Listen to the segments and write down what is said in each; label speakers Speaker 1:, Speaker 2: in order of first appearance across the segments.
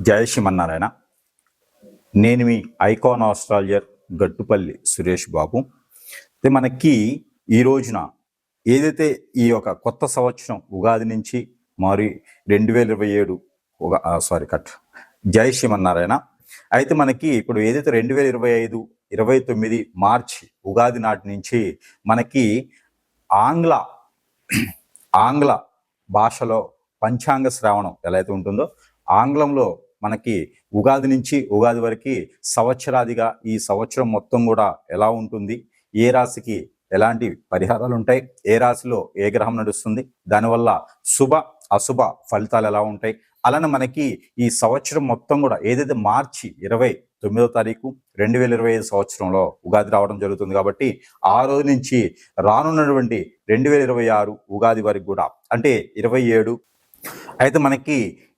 Speaker 1: జయ శ్రీమన్నారాయణ నేను మీ icon astrologer Gattupalli Suresh Babu. అయితే మనకి ఈ రోజున ఏదైతే ఈ యొక్క కొత్త సంవత్సరం ఉగాది నుంచి మరి రెండు వేల ఇరవై ఏడు ఉగా సారీ కట్ జై శ్రీమన్నారాయణ అయితే మనకి ఇప్పుడు ఏదైతే రెండు వేల ఇరవై ఐదు ఇరవై తొమ్మిది మార్చి ఉగాది నాటి నుంచి మనకి ఆంగ్ల ఆంగ్ల భాషలో పంచాంగ శ్రావణం ఎలా అయితే ఉంటుందో ఆంగ్లంలో మనకి ఉగాది నుంచి ఉగాది వరకు సంవత్సరాదిగా ఈ సంవత్సరం మొత్తం కూడా ఎలా ఉంటుంది? ఏ రాశికి ఎలాంటి పరిహారాలు ఉంటాయి? ఏ రాశిలో ఏ గ్రహం నడుస్తుంది? దానివల్ల శుభ అశుభ ఫలితాలు ఎలా ఉంటాయి? అలానే మనకి ఈ సంవత్సరం మొత్తం కూడా ఏదైతే మార్చి ఇరవై తొమ్మిదో తారీఖు రెండు వేల ఇరవై ఐదు సంవత్సరంలో ఉగాది రావడం జరుగుతుంది కాబట్టి ఆ రోజు నుంచి రానున్నటువంటి రెండు వేల ఇరవై ఆరు ఉగాది వరకు కూడా అంటే ఇరవై ఏడు. అయితే మనకి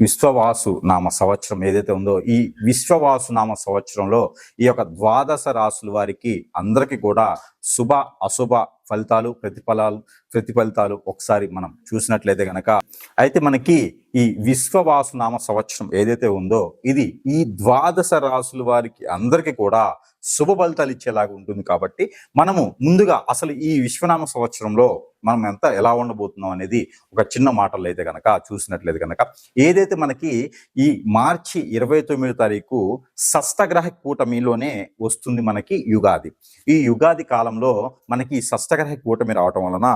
Speaker 1: విశ్వవాసు నామ సంవత్సరం ఏదైతే ఉందో ఈ విశ్వవాసు నామ సంవత్సరంలో ఈ యొక్క ద్వాదశ రాసుల వారికి అందరికీ కూడా శుభ అశుభ ఫలితాలు ప్రతిఫలాలు ప్రతిఫలితాలు ఒకసారి మనం చూసినట్లయితే గనక అయితే మనకి ఈ విశ్వవాసు నామ సంవత్సరం ఏదైతే ఉందో ఇది ఈ ద్వాదశ రాసుల వారికి అందరికీ కూడా శుభ ఫలితాలు ఇచ్చేలాగా ఉంటుంది కాబట్టి మనము ముందుగా అసలు ఈ విశ్వనామ సంవత్సరంలో మనం ఎంత ఎలా ఉండబోతున్నాం అనేది ఒక చిన్న మాటలు అయితే గనక చూసినట్లయితే గనక ఏదైతే మనకి ఈ మార్చి ఇరవై తొమ్మిది తారీఖు షష్టగ్రహ కూటమిలోనే వస్తుంది మనకి యుగాది. ఈ యుగాది కాలంలో మనకి ఈ షష్టగ్రహ కూటమి రావటం వలన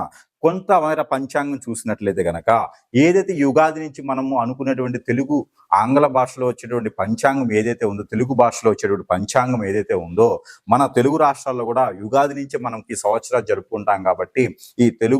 Speaker 1: కొంతమేర పంచాంగం చూసినట్లయితే గనక ఏదైతే యుగాది నుంచి మనము అనుకునేటువంటి తెలుగు ఆంగ్ల భాషలో వచ్చేటువంటి పంచాంగం ఏదైతే ఉందో తెలుగు భాషలో వచ్చేటువంటి పంచాంగం ఏదైతే ఉందో మన తెలుగు రాష్ట్రాల్లో కూడా యుగాది నుంచి మనం ఈ సంవత్సరాలు జరుపుకుంటాం కాబట్టి ఈ తెలుగు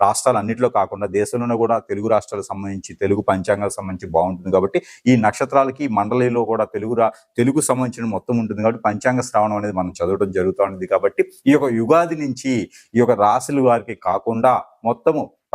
Speaker 1: రాష్ట్రాలు అన్నింటిలో కాకుండా దేశంలోనే కూడా తెలుగు రాష్ట్రాలకు సంబంధించి తెలుగు పంచాంగాలకు సంబంధించి బాగుంటుంది కాబట్టి ఈ నక్షత్రాలకి మండలిలో కూడా తెలుగు రా తెలుగు సంబంధించిన మొత్తం ఉంటుంది కాబట్టి పంచాంగ శ్రావణం అనేది మనం చదవడం జరుగుతూ ఉంటుంది కాబట్టి ఈ యొక్క యుగాది నుంచి ఈ యొక్క రాశుల వారికి కాకుండా మొత్తము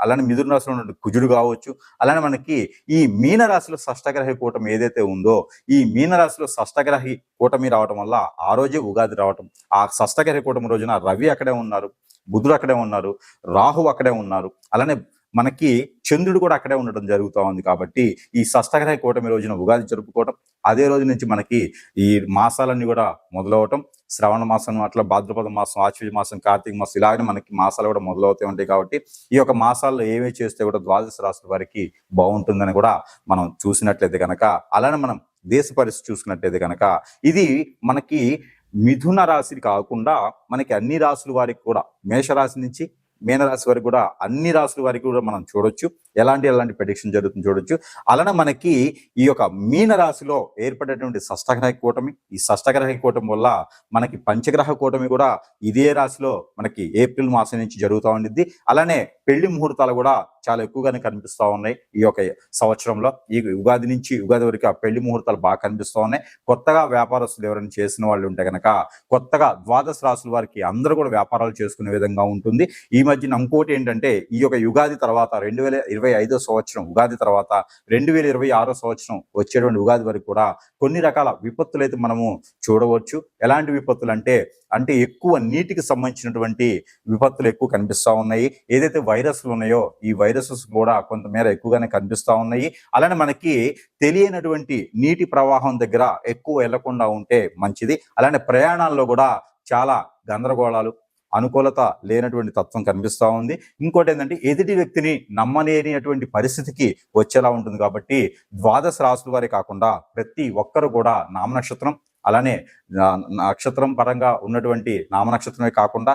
Speaker 1: అలానే మిథున రాశిలో ఉన్న కుజుడు కావచ్చు అలానే మనకి ఈ మీనరాశిలో షష్టగ్రహి కూటమి ఏదైతే ఉందో ఈ మీనరాశిలో షష్టగ్రహి కూటమి రావటం వల్ల ఆ రోజే ఉగాది రావటం ఆ షష్టగ్రహి కూటమి రోజున రవి అక్కడే ఉన్నారు బుధుడు అక్కడే ఉన్నారు రాహు అక్కడే ఉన్నారు అలానే మనకి చంద్రుడు కూడా అక్కడే ఉండడం జరుగుతూ ఉంది కాబట్టి ఈ షష్టగ్రహ కూటమి రోజున ఉగాది జరుపుకోవటం అదే రోజు నుంచి మనకి ఈ మాసాలన్నీ కూడా మొదలవటం శ్రవణ మాసం అట్లా భాద్రపద మాసం ఆశ్వజ మాసం కార్తీక మాసం ఇలాగే మనకి మాసాలు కూడా మొదలవుతూ ఉంటాయి కాబట్టి ఈ యొక్క మాసాల్లో ఏమేమి చేస్తే కూడా ద్వాదశ రాశుల వారికి బాగుంటుందని కూడా మనం చూసినట్లయితే కనుక అలానే మనం దేశ పరిస్థితి చూసుకున్నట్లయితే కనుక ఇది మనకి మిథున రాశి కాకుండా మనకి అన్ని రాశుల వారికి కూడా మేషరాశి నుంచి మీనరాశి వరకు కూడా అన్ని రాశుల వారికి కూడా మనం చూడొచ్చు. ఎలాంటి ఎలాంటి ప్రెడిక్షన్ జరుగుతుంది చూడొచ్చు. అలానే మనకి ఈ యొక్క మీన రాశిలో ఏర్పడేటువంటి షష్టగ్రహ కూటమి ఈ షష్టగ్రహ కూటమి వల్ల మనకి పంచగ్రహ కూటమి కూడా ఇదే రాశిలో మనకి ఏప్రిల్ మాసం నుంచి జరుగుతూ ఉండిద్ది. అలానే పెళ్ళి ముహూర్తాలు కూడా చాలా ఎక్కువగానే కనిపిస్తూ ఉన్నాయి ఈ యొక్క సంవత్సరంలో. ఈ ఉగాది నుంచి ఉగాది వరకు ఆ పెళ్ళి ముహూర్తాలు బాగా కనిపిస్తూ ఉన్నాయి. కొత్తగా వ్యాపారస్తులు ఎవరైనా చేసిన వాళ్ళు ఉంటే కనుక కొత్తగా ద్వాదశ రాసుల వారికి అందరూ కూడా వ్యాపారాలు చేసుకునే విధంగా ఉంటుంది. ఈ మధ్యన ఇంకోటి ఏంటంటే ఈ యొక్క యుగాది తర్వాత రెండు వేల ఇరవై ఐదో సంవత్సరం ఉగాది తర్వాత రెండు వేల ఇరవై ఆరో సంవత్సరం వచ్చేటువంటి ఉగాది వరకు కూడా కొన్ని రకాల విపత్తులు అయితే మనము చూడవచ్చు. ఎలాంటి విపత్తులు అంటే అంటే ఎక్కువ నీటికి సంబంధించినటువంటి విపత్తులు ఎక్కువ కనిపిస్తా ఉన్నాయి. ఏదైతే వైరస్లు ఉన్నాయో ఈ వైరసెస్ కూడా కొంతమేర ఎక్కువగానే కనిపిస్తూ ఉన్నాయి. అలానే మనకి తెలియనటువంటి నీటి ప్రవాహం దగ్గర ఎక్కువ వెళ్ళకుండా ఉంటే మంచిది. అలానే ప్రయాణాల్లో కూడా చాలా గందరగోళాలు అనుకూలత లేనటువంటి తత్వం కనిపిస్తూ ఉంది. ఇంకోటి ఏంటంటే ఎదుటి వ్యక్తిని నమ్మలేనిటువంటి పరిస్థితికి వచ్చేలా ఉంటుంది కాబట్టి ద్వాదశ రాసుల వారే కాకుండా ప్రతి ఒక్కరు కూడా నామ నక్షత్రం అలానే నక్షత్రం పరంగా ఉన్నటువంటి నామ నక్షత్రమే కాకుండా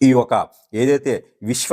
Speaker 1: ఈ ఒక ఏదైతే విశ్వ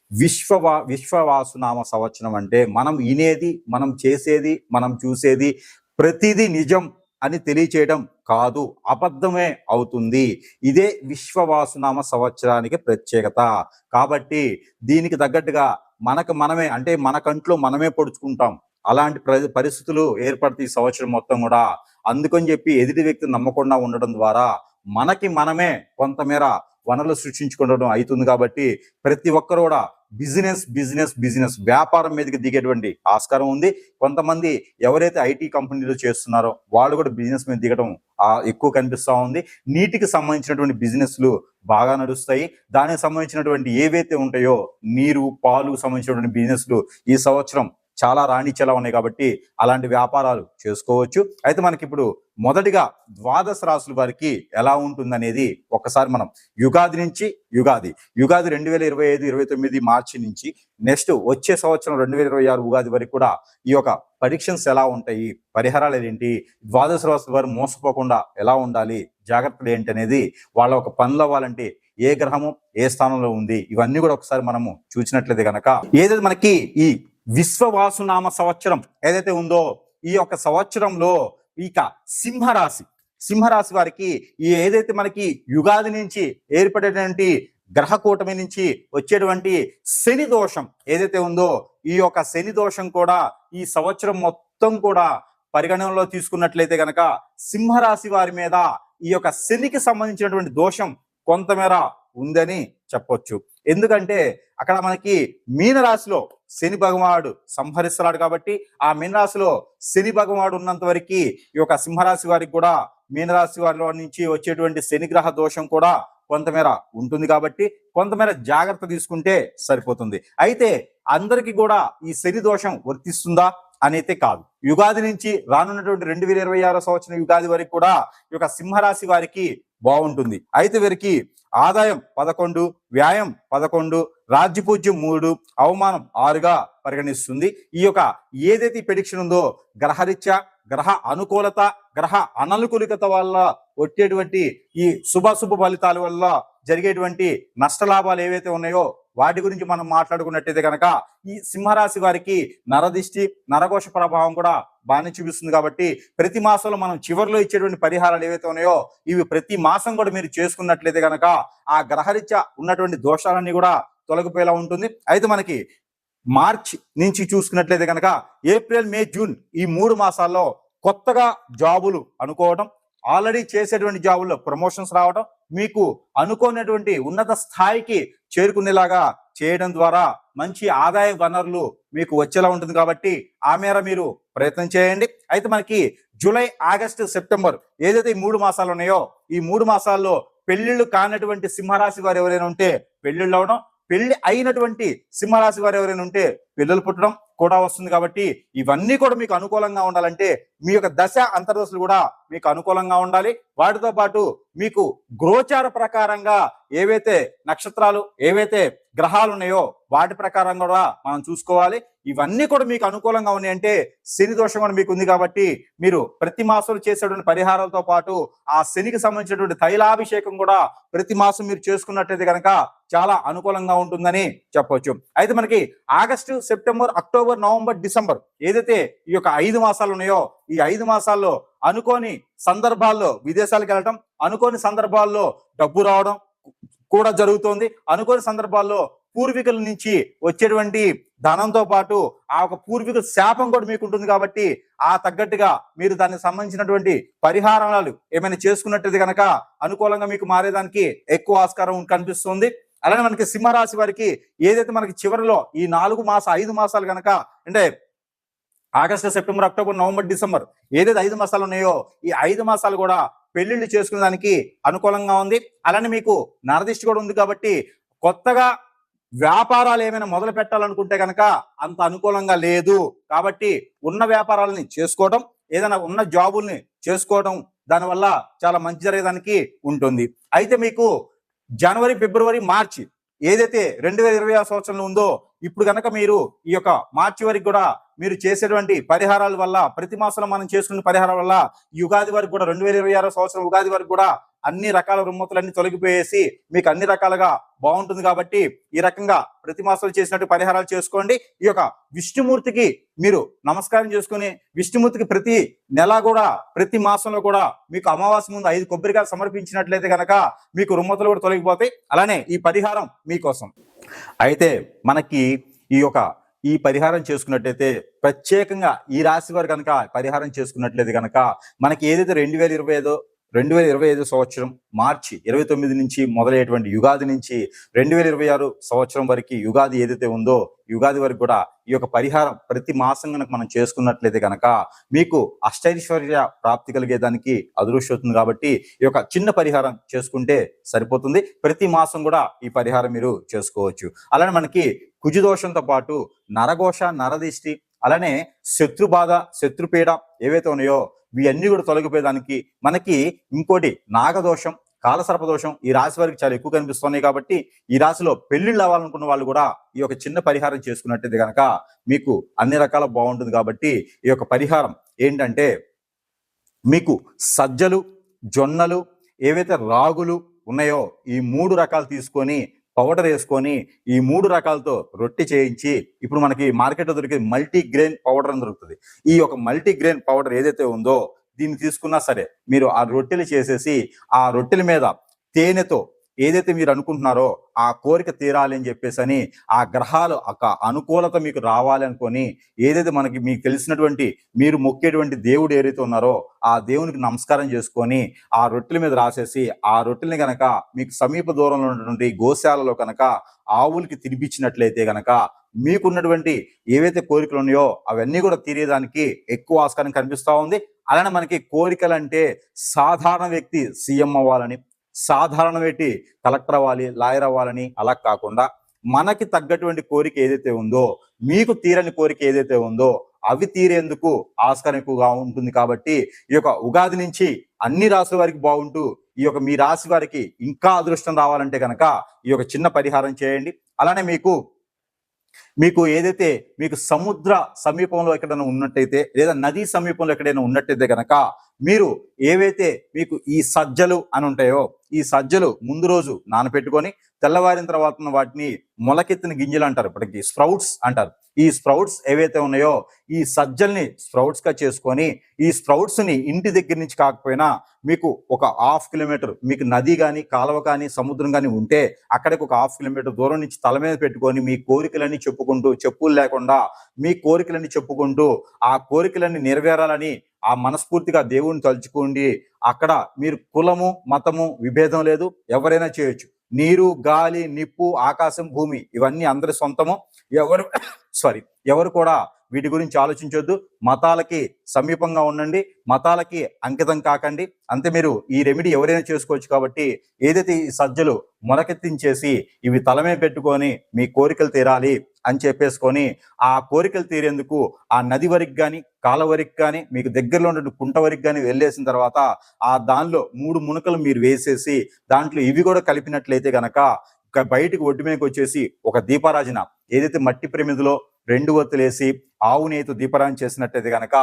Speaker 1: విశ్వవా విశ్వవాసునామ సంవత్సరం అంటే మనం వినేది మనం చేసేది మనం చూసేది ప్రతిదీ నిజం అని తెలియచేయడం కాదు అబద్ధమే అవుతుంది. ఇదే విశ్వవాసునామ సంవత్సరానికి ప్రత్యేకత. కాబట్టి దీనికి తగ్గట్టుగా మనకు మనమే అంటే మన కంట్లో మనమే పొడుచుకుంటాం. అలాంటి పరిస్థితులు ఏర్పడతాయి ఈ సంవత్సరం మొత్తం కూడా. అందుకని చెప్పి ఎదుటి వ్యక్తిని నమ్మకుండా ఉండడం ద్వారా మనకి మనమే కొంతమేర వనరులు సృష్టించుకోవడం అవుతుంది కాబట్టి ప్రతి ఒక్కరు కూడా బిజినెస్ బిజినెస్ బిజినెస్. వ్యాపారం మీదకి దిగేటువంటి ఆస్కారం ఉంది. కొంతమంది ఎవరైతే ఐటీ కంపెనీలు చేస్తున్నారో వాళ్ళు కూడా బిజినెస్ మీద దిగడం ఎక్కువ కనిపిస్తూ ఉంది. నీటికి సంబంధించినటువంటి బిజినెస్లు బాగా నడుస్తాయి. దానికి సంబంధించినటువంటి ఏవైతే ఉంటాయో నీరు పాలు సంబంధించినటువంటి బిజినెస్లు ఈ సంవత్సరం చాలా రాణించేలా ఉన్నాయి కాబట్టి అలాంటి వ్యాపారాలు చేసుకోవచ్చు. అయితే మనకి ఇప్పుడు మొదటిగా ద్వాదశ రాసుల వారికి ఎలా ఉంటుందనేది ఒక్కసారి మనం యుగాది నుంచి యుగాది యుగాది రెండు వేల ఇరవై ఐదు ఇరవై తొమ్మిది మార్చి నుంచి నెక్స్ట్ వచ్చే సంవత్సరం రెండు వేల ఇరవై ఆరు ఉగాది వరకు కూడా ఈ యొక్క పరీక్షన్స్ ఎలా ఉంటాయి పరిహారాలు ఏంటి ద్వాదశ రాసుల వారు మోసపోకుండా ఎలా ఉండాలి జాగ్రత్తలు ఏంటి అనేది వాళ్ళ ఒక పనులు అవ్వాలంటే ఏ గ్రహము ఏ స్థానంలో ఉంది ఇవన్నీ కూడా ఒకసారి మనము చూసినట్లయితే కనుక ఏదైతే మనకి ఈ విశ్వవాసునామ సంవత్సరం ఏదైతే ఉందో ఈ యొక్క సంవత్సరంలో ఇక సింహరాశి. సింహరాశి వారికి ఈ ఏదైతే మనకి యుగాది నుంచి ఏర్పడేటువంటి గ్రహ కూటమి నుంచి వచ్చేటువంటి శని దోషం ఏదైతే ఉందో ఈ యొక్క శని దోషం కూడా ఈ సంవత్సరం మొత్తం కూడా పరిగణనలో తీసుకున్నట్లయితే గనక సింహరాశి వారి మీద ఈ యొక్క శనికి సంబంధించినటువంటి దోషం కొంతమేర ఉందని చెప్పొచ్చు. ఎందుకంటే అక్కడ మనకి మీనరాశిలో శని భగవాడు సంహరిస్తున్నాడు కాబట్టి ఆ మీనరాశిలో శని భగవాడు ఉన్నంత వరకు ఈ యొక్క సింహరాశి వారికి కూడా మీనరాశి వారిలో నుంచి వచ్చేటువంటి శనిగ్రహ దోషం కూడా కొంతమేర ఉంటుంది కాబట్టి కొంతమేర జాగ్రత్త తీసుకుంటే సరిపోతుంది. అయితే అందరికీ కూడా ఈ శని దోషం వర్తిస్తుందా? అనైతే కాదు. యుగాది నుంచి రానున్నటువంటి రెండు వేల ఇరవై ఆరో సంవత్సరం యుగాది వరకు కూడా ఈ యొక్క సింహరాశి వారికి బాగుంటుంది. అయితే వీరికి ఆదాయం పదకొండు వ్యాయం పదకొండు రాజ్యపూజ్యం మూడు అవమానం ఆరుగా పరిగణిస్తుంది. ఈ యొక్క ఏదైతే ప్రెడిక్షన్ ఉందో గ్రహరీత్యా గ్రహ అనుకూలత గ్రహ అననుకూలికత వల్ల వచ్చేటువంటి ఈ శుభ శుభ ఫలితాల వల్ల జరిగేటువంటి నష్టలాభాలు ఏవైతే ఉన్నాయో వాటి గురించి మనం మాట్లాడుకున్నట్టయితే కనుక ఈ సింహరాశి వారికి నరదిష్టి నరఘోష ప్రభావం కూడా బాగానే చూపిస్తుంది కాబట్టి ప్రతి మాసంలో మనం చివరిలో ఇచ్చేటువంటి పరిహారాలు ఏవైతే ఉన్నాయో ఇవి ప్రతి మాసం కూడా మీరు చేసుకున్నట్లయితే కనుక ఆ గ్రహరీత్యా ఉన్నటువంటి దోషాలన్నీ కూడా తొలగిపోయేలా ఉంటుంది. అయితే మనకి మార్చ్ నుంచి చూసుకున్నట్లయితే కనుక ఏప్రిల్ మే జూన్ ఈ మూడు మాసాల్లో కొత్తగా జాబులు అనుకోవడం ఆల్రెడీ చేసేటువంటి జాబుల్లో ప్రమోషన్స్ రావడం మీకు అనుకోనటువంటి ఉన్నత స్థాయికి చేరుకునేలాగా చేయడం ద్వారా మంచి ఆదాయ వనరులు మీకు వచ్చేలా ఉంటుంది కాబట్టి ఆ మేర మీరు ప్రయత్నం చేయండి. అయితే మనకి జూలై ఆగస్టు సెప్టెంబర్ ఏదైతే ఈ మూడు మాసాలు ఉన్నాయో ఈ మూడు మాసాల్లో పెళ్ళిళ్ళు కానటువంటి సింహరాశి వారు ఎవరైనా ఉంటే పెళ్ళిళ్ళు అవడం పెళ్ళి అయినటువంటి సింహరాశి వారు ఎవరైనా ఉంటే పిల్లలు పుట్టడం కూడా వస్తుంది కాబట్టి ఇవన్నీ కూడా మీకు అనుకూలంగా ఉండాలంటే మీ యొక్క దశ అంతర్దశలు కూడా మీకు అనుకూలంగా ఉండాలి. వాటితో పాటు మీకు గ్రోచార ప్రకారంగా ఏవైతే నక్షత్రాలు ఏవైతే గ్రహాలు ఉన్నాయో వాటి ప్రకారం కూడా మనం చూసుకోవాలి. ఇవన్నీ కూడా మీకు అనుకూలంగా ఉన్నాయంటే శని దోషం కూడా మీకు ఉంది కాబట్టి మీరు ప్రతి మాసం చేసేటువంటి పరిహారాలతో పాటు ఆ శనికి సంబంధించినటువంటి తైలాభిషేకం కూడా ప్రతి మాసం మీరు చేసుకున్నట్లయితే కనుక చాలా అనుకూలంగా ఉంటుందని చెప్పవచ్చు అయితే మనకి August September October November December ఏదైతే ఈ యొక్క ఐదు మాసాలు ఉన్నాయో ఈ ఐదు మాసాల్లో అనుకోని సందర్భాల్లో విదేశాలకు వెళ్ళటం అనుకోని సందర్భాల్లో డబ్బు రావడం కూడా జరుగుతోంది. అనుకోని సందర్భాల్లో పూర్వీకుల నుంచి వచ్చేటువంటి ధనంతో పాటు ఆ ఒక పూర్వీకుల శాపం కూడా మీకు ఉంటుంది కాబట్టి ఆ తగ్గట్టుగా మీరు దానికి సంబంధించినటువంటి పరిహారాలు ఏమైనా చేసుకున్నట్టు కనుక అనుకూలంగా మీకు మారేదానికి ఎక్కువ ఆస్కారం కనిపిస్తుంది. అలానే మనకి సింహరాశి వారికి ఏదైతే మనకి చివరిలో ఈ నాలుగు మాస ఐదు మాసాలు కనుక అంటే August September October November December ఏదైతే ఐదు మాసాలు ఉన్నాయో ఈ ఐదు మాసాలు కూడా పెళ్ళిళ్ళు చేసుకునే దానికి అనుకూలంగా ఉంది. అలానే మీకు నరదిష్టి కూడా ఉంది కాబట్టి కొత్తగా వ్యాపారాలు ఏమైనా మొదలు పెట్టాలనుకుంటే కనుక అంత అనుకూలంగా లేదు. కాబట్టి ఉన్న వ్యాపారాలని చేసుకోవడం ఏదైనా ఉన్న జాబుల్ని చేసుకోవడం దానివల్ల చాలా మంచి జరిగేదానికి ఉంటుంది. అయితే మీకు జనవరి ఫిబ్రవరి మార్చి ఏదైతే రెండు వేల ఇరవై ఆరు సంవత్సరంలో ఉందో ఇప్పుడు కనుక మీరు ఈ యొక్క మార్చి వరకు కూడా మీరు చేసేటువంటి పరిహారాల వల్ల ప్రతి మాసంలో మనం చేసుకునే పరిహారాల వల్ల ఈ ఉగాది వరకు కూడా రెండు వేల ఇరవై ఆరో సంవత్సరం ఉగాది వరకు కూడా అన్ని రకాల రుమ్మతులన్నీ తొలగిపోయేసి మీకు అన్ని రకాలుగా బాగుంటుంది కాబట్టి ఈ రకంగా ప్రతిమాసాలు చేసినట్టు పరిహారాలు చేసుకోండి. ఈ యొక్క విష్ణుమూర్తికి మీరు నమస్కారం చేసుకుని విష్ణుమూర్తికి ప్రతి నెల కూడా ప్రతి మాసంలో కూడా మీకు అమావాస్య ముందు ఐదు కొబ్బరికాయలు సమర్పించినట్లయితే కనుక మీకు రుమ్మతులు కూడా తొలగిపోతాయి. అలానే ఈ పరిహారం మీకోసం అయితే మనకి ఈ యొక్క ఈ పరిహారం చేసుకున్నట్లయితే ప్రత్యేకంగా ఈ రాశి వారు కనుక పరిహారం చేసుకున్నట్లయితే కనుక మనకి ఏదైతే రెండు వేల ఇరవై ఐదో రెండు వేల ఇరవై ఐదు సంవత్సరం మార్చి ఇరవై తొమ్మిది నుంచి మొదలయ్యేటువంటి యుగాది నుంచి రెండు వేల ఇరవై ఆరు సంవత్సరం వరకు యుగాది ఏదైతే ఉందో యుగాది వరకు కూడా ఈ యొక్క పరిహారం ప్రతి మాసం కనుక మనం చేసుకున్నట్లయితే కనుక మీకు అష్టైశ్వర్య ప్రాప్తి కలిగేదానికి అదృష్టం అవుతుంది కాబట్టి ఈ యొక్క చిన్న పరిహారం చేసుకుంటే సరిపోతుంది. ప్రతి మాసం కూడా ఈ పరిహారం మీరు చేసుకోవచ్చు. అలానే మనకి కుజుదోషంతో పాటు నరఘోష నరదిష్టి అలానే శత్రు బాధ శత్రుపీడ ఏవైతే ఉన్నాయో ఇవన్నీ కూడా తొలగిపోయేదానికి మనకి ఇంకోటి నాగదోషం కాలసర్ప దోషం ఈ రాశి వారికి చాలా ఎక్కువ కనిపిస్తున్నాయి కాబట్టి ఈ రాశిలో పెళ్ళిళ్ళు అవ్వాలనుకున్న వాళ్ళు కూడా ఈ యొక్క చిన్న పరిహారం చేసుకున్నట్టయితే కనుక మీకు అన్ని రకాల బాగుంటుంది కాబట్టి ఈ యొక్క పరిహారం ఏంటంటే మీకు సజ్జలు జొన్నలు ఏవైతే రాగులు ఉన్నాయో ఈ మూడు రకాలు తీసుకొని పౌడర్ వేసుకొని ఈ మూడు రకాలతో రొట్టె చేయించి ఇప్పుడు మనకి మార్కెట్లో దొరికే మల్టీ గ్రెయిన్ పౌడర్ అని దొరుకుతుంది. ఈ యొక్క మల్టీ గ్రెయిన్ పౌడర్ ఏదైతే ఉందో దీన్ని తీసుకున్నా సరే మీరు ఆ రొట్టెలు చేసేసి ఆ రొట్టెల మీద తేనెతో ఏదైతే మీరు అనుకుంటున్నారో ఆ కోరిక తీరాలి అని చెప్పేసి అని ఆ గ్రహాలు ఒక అనుకూలత మీకు రావాలి అనుకొని ఏదైతే మనకి మీకు తెలిసినటువంటి మీరు మొక్కేటువంటి దేవుడు ఏదైతే ఉన్నారో ఆ దేవునికి నమస్కారం చేసుకొని ఆ రొట్టెల మీద రాసేసి ఆ రొట్టెల్ని కనుక మీకు సమీప దూరంలో ఉన్నటువంటి గోశాలలో కనుక ఆవులకి తినిపించినట్లయితే కనుక మీకున్నటువంటి ఏవైతే కోరికలు ఉన్నాయో అవన్నీ కూడా తీరేదానికి ఎక్కువ ఆస్కారం కనిపిస్తూ ఉంది. అలానే మనకి కోరికలు అంటే సాధారణ వ్యక్తి సీఎం అవ్వాలని సాధారణ పెట్టి కలెక్టర్ అవ్వాలి లాయర్ అవ్వాలని అలా కాకుండా మనకి తగ్గటువంటి కోరిక ఏదైతే ఉందో మీకు తీరని కోరిక ఏదైతే ఉందో అవి తీరేందుకు ఆస్కారం ఎక్కువగా ఉంటుంది కాబట్టి ఈ యొక్క ఉగాది నుంచి అన్ని రాసుల వారికి బాగుంటూ ఈ యొక్క మీ రాశి వారికి ఇంకా అదృష్టం రావాలంటే కనుక ఈ యొక్క చిన్న పరిహారం చేయండి. అలానే మీకు మీకు ఏదైతే మీకు సముద్ర సమీపంలో ఎక్కడైనా ఉన్నట్టయితే లేదా నదీ సమీపంలో ఎక్కడైనా ఉన్నట్టయితే కనుక మీరు ఏవైతే మీకు ఈ సజ్జలు అని ఉంటాయో ఈ సజ్జలు ముందు రోజు నానపెట్టుకొని తెల్లవారిన తర్వాత వాటిని మొలకెత్తిన గింజలు అంటారు. ఇప్పటికి స్ప్రౌట్స్ అంటారు. ఈ స్ప్రౌట్స్ ఏవైతే ఉన్నాయో ఈ సజ్జల్ని స్ప్రౌట్స్గా చేసుకొని ఈ స్ప్రౌట్స్ని ఇంటి దగ్గర నుంచి కాకపోయినా మీకు ఒక హాఫ్ కిలోమీటర్ మీకు నది కానీ కాలువ కానీ సముద్రం కానీ ఉంటే అక్కడికి ఒక హాఫ్ కిలోమీటర్ దూరం నుంచి తల మీద పెట్టుకొని మీ కోరికలన్నీ చెప్పుకుంటూ చెప్పులు లేకుండా మీ కోరికలన్నీ చెప్పుకుంటూ ఆ కోరికలన్నీ నెరవేరాలని ఆ మనస్ఫూర్తిగా దేవుణ్ణి తలుచుకోండి. అక్కడ మీరు కులము మతము విభేదం లేదు ఎవరైనా చేయొచ్చు. నీరు గాలి నిప్పు ఆకాశం భూమి ఇవన్నీ అందరి సొంతము. ఎవరు సారీ ఎవరు కూడా వీటి గురించి ఆలోచించొద్దు. మతాలకి సమీపంగా ఉండండి. మతాలకి అంకితం కాకండి. అంతే మీరు ఈ రెమెడీ ఎవరైనా చేసుకోవచ్చు కాబట్టి ఏదైతే ఈ సజ్జలు మొలకెత్తించేసి ఇవి తలమే పెట్టుకొని మీ కోరికలు తీరాలి అని చెప్పేసుకొని ఆ కోరికలు తీరేందుకు ఆ నది వరకు కానీ కాల వరకు కానీ మీకు దగ్గరలో ఉన్న కుంట వరకు కానీ వెళ్ళేసిన తర్వాత ఆ దానిలో మూడు మునకలు మీరు వేసేసి దాంట్లో ఇవి కూడా కలిపినట్లయితే గనక బయటకు ఒడ్డు మీదకి వచ్చేసి ఒక దీపారాజన. ఏదైతే మట్టి ప్రమిదిలో రెండు వత్తులేసి ఆవు నేతు దీపారాజన చేసినట్టయితే కనుక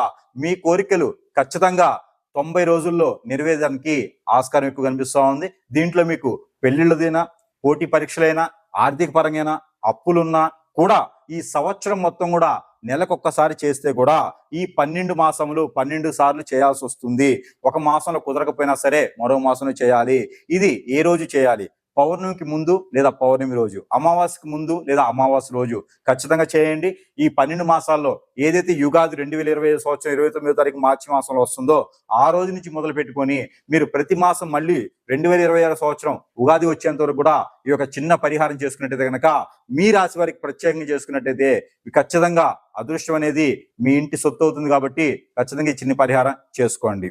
Speaker 1: మీ కోరికలు ఖచ్చితంగా తొంభై రోజుల్లో నెరవేరడానికి ఆస్కారం ఎక్కువ కనిపిస్తూ ఉంది. దీంట్లో మీకు పెళ్ళిళ్ళదైనా పోటీ పరీక్షలైనా ఆర్థిక పరంగా అప్పులున్నా కూడా ఈ సంవత్సరం మొత్తం కూడా నెలకొక్కసారి చేస్తే కూడా ఈ పన్నెండు మాసములు పన్నెండు సార్లు చేయాల్సి వస్తుంది. ఒక మాసంలో కుదరకపోయినా సరే మరో మాసంలో చేయాలి. ఇది ఏ రోజు చేయాలి? పౌర్ణమికి ముందు లేదా పౌర్ణమి రోజు అమావాస్యకి ముందు లేదా అమావాస్య రోజు ఖచ్చితంగా చేయండి. ఈ పన్నెండు మాసాల్లో ఏదైతే యుగాది రెండు వేల ఇరవై ఐదు సంవత్సరం ఇరవై తొమ్మిదో తారీఖు మార్చి మాసంలో వస్తుందో ఆ రోజు నుంచి మొదలు పెట్టుకొని మీరు ప్రతి మాసం మళ్ళీ రెండు వేల ఇరవై ఆరు సంవత్సరం ఉగాది వచ్చేంత వరకు కూడా ఈ యొక్క చిన్న పరిహారం చేసుకున్నట్టయితే కనుక మీ రాశి వారికి ప్రత్యేకంగా చేసుకున్నట్టయితే ఖచ్చితంగా అదృష్టం అనేది మీ ఇంటి సొత్తు అవుతుంది కాబట్టి ఖచ్చితంగా ఈ చిన్న పరిహారం చేసుకోండి.